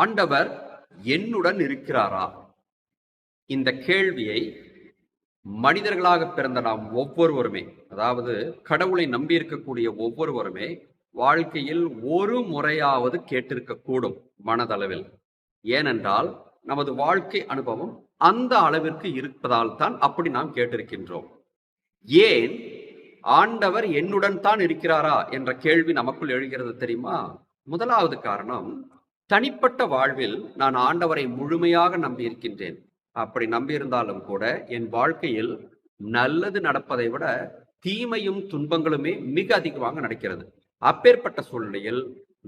ஆண்டவர் என்னுடன் இருக்கிறாரா? இந்த கேள்வியை மனிதர்களாக பிறந்த நாம் ஒவ்வொருவருமே அதாவது கடவுளை நம்பி இருக்கக்கூடிய ஒவ்வொருவருமே வாழ்க்கையில் ஒரு முறையாவது கேட்டிருக்க கூடும் மனதளவில். ஏனென்றால் நமது வாழ்க்கை அனுபவம் அந்த அளவிற்கு இருப்பதால் தான் அப்படி நாம் கேட்டிருக்கின்றோம். ஏன் ஆண்டவர் என்னுடன் தான் இருக்கிறாரா? என்ற கேள்வி நமக்குள் எழுகிறது தெரியுமா? முதலாவது காரணம் தனிப்பட்ட வாழ்வில் நான் ஆண்டவரை முழுமையாக நம்பியிருக்கின்றேன். அப்படி நம்பியிருந்தாலும் கூட என் வாழ்க்கையில் நல்லது நடப்பதை விட தீமையும் துன்பங்களுமே மிக அதிகமாக நடக்கிறது. அப்பேற்பட்ட சூழ்நிலையில்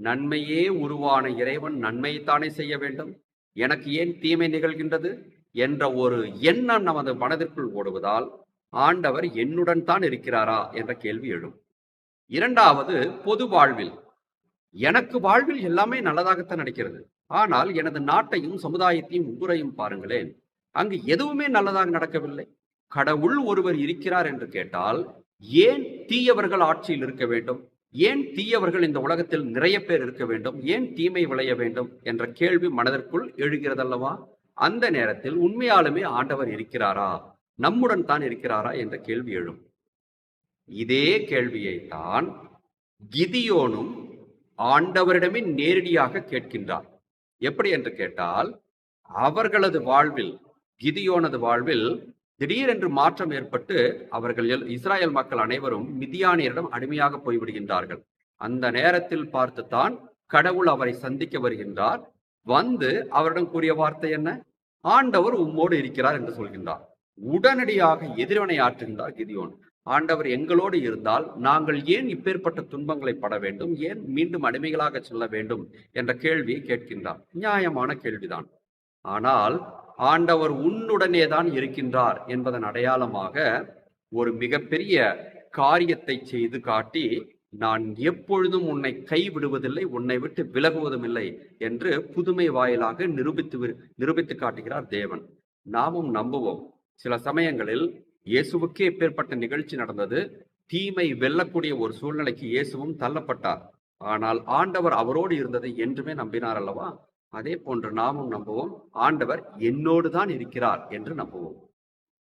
நன்மையே உருவான இறைவன் நன்மையைத்தானே செய்ய வேண்டும்? எனக்கு ஏன் தீமை நிகழ்கின்றது? என்ற ஒரு எண்ணம் நமது மனதிற்குள் ஓடுவதால் ஆண்டவர் என்னுடன் தான் இருக்கிறாரா? என்ற கேள்வி எழும். இரண்டாவது பொது வாழ்வில் எனக்கு வாழ்வில் எல்லாமே நல்லதாகத்தான் நடக்கிறது. ஆனால் எனது நாட்டையும் சமுதாயத்தையும் ஊரையும் பாருங்களேன். அங்கு எதுவுமே நல்லதாக நடக்கவில்லை. கடவுள் ஒருவர் இருக்கிறார் என்று கேட்டால் ஏன் தீயவர்கள் ஆட்சியில் இருக்க வேண்டும்? ஏன் தீயவர்கள் இந்த உலகத்தில் நிறைய பேர் இருக்க வேண்டும்? ஏன் தீமை விளைய வேண்டும்? என்ற கேள்வி மனதிற்குள் எழுகிறதல்லவா? அந்த நேரத்தில் உண்மையாலுமே ஆண்டவர் இருக்கிறாரா? நம்முடன் தான் இருக்கிறாரா? என்ற கேள்வி எழும். இதே கேள்வியை தான் கிதியோனும் ஆண்டவரிடமே நேரடியாக கேட்கின்றார். எப்படி என்று கேட்டால் அவர்களது வாழ்வில் கிதியோனது வாழ்வில் திடீரென்று மாற்றம் ஏற்பட்டு அவர்கள் எல்- இஸ்ராயேல் மக்கள் அனைவரும் மிதியானியரிடம் அடிமையாக போய்விடுகின்றார்கள். அந்த நேரத்தில் பார்த்துத்தான் கடவுள் அவரை சந்திக்க வருகின்றார். வந்து அவரிடம் கூறிய வார்த்தை என்ன? ஆண்டவர் உம்மோடு இருக்கிறார் என்று சொல்கின்றார். உடனடியாக எதிர்வினை ஆற்றுகின்றார் கிதியோன். ஆண்டவர் எங்களோடு இருந்தால் நாங்கள் ஏன் இப்பேற்பட்ட துன்பங்களை பட வேண்டும்? ஏன் மீண்டும் அடிமைகளாக செல்ல வேண்டும்? என்ற கேள்வியை கேட்கின்றார். நியாயமான கேள்விதான். ஆனால் ஆண்டவர் உன்னுடனே தான் இருக்கின்றார் என்பதன் அடையாளமாக ஒரு மிகப்பெரிய காரியத்தை செய்து காட்டி நான் எப்பொழுதும் உன்னை கைவிடுவதில்லை உன்னை விட்டு விலகுவதும் இல்லை என்று புதுமை வாயிலாக நிரூபித்து நிரூபித்து காட்டுகிறார் தேவன். நாமும் நம்புவோம். சில சமயங்களில் இயேசுவுக்கே எப்பேற்பட்ட நிகழ்ச்சி நடந்தது. தீமை வெல்லக்கூடிய ஒரு சூழ்நிலைக்கு இயேசுவும் தள்ளப்பட்டார். ஆனால் ஆண்டவர் அவரோடு இருந்ததை என்றுமே நம்பினார் அல்லவா? அதே போன்று நாமும் நம்புவோம். ஆண்டவர் என்னோடு தான் இருக்கிறார் என்று நம்புவோம்.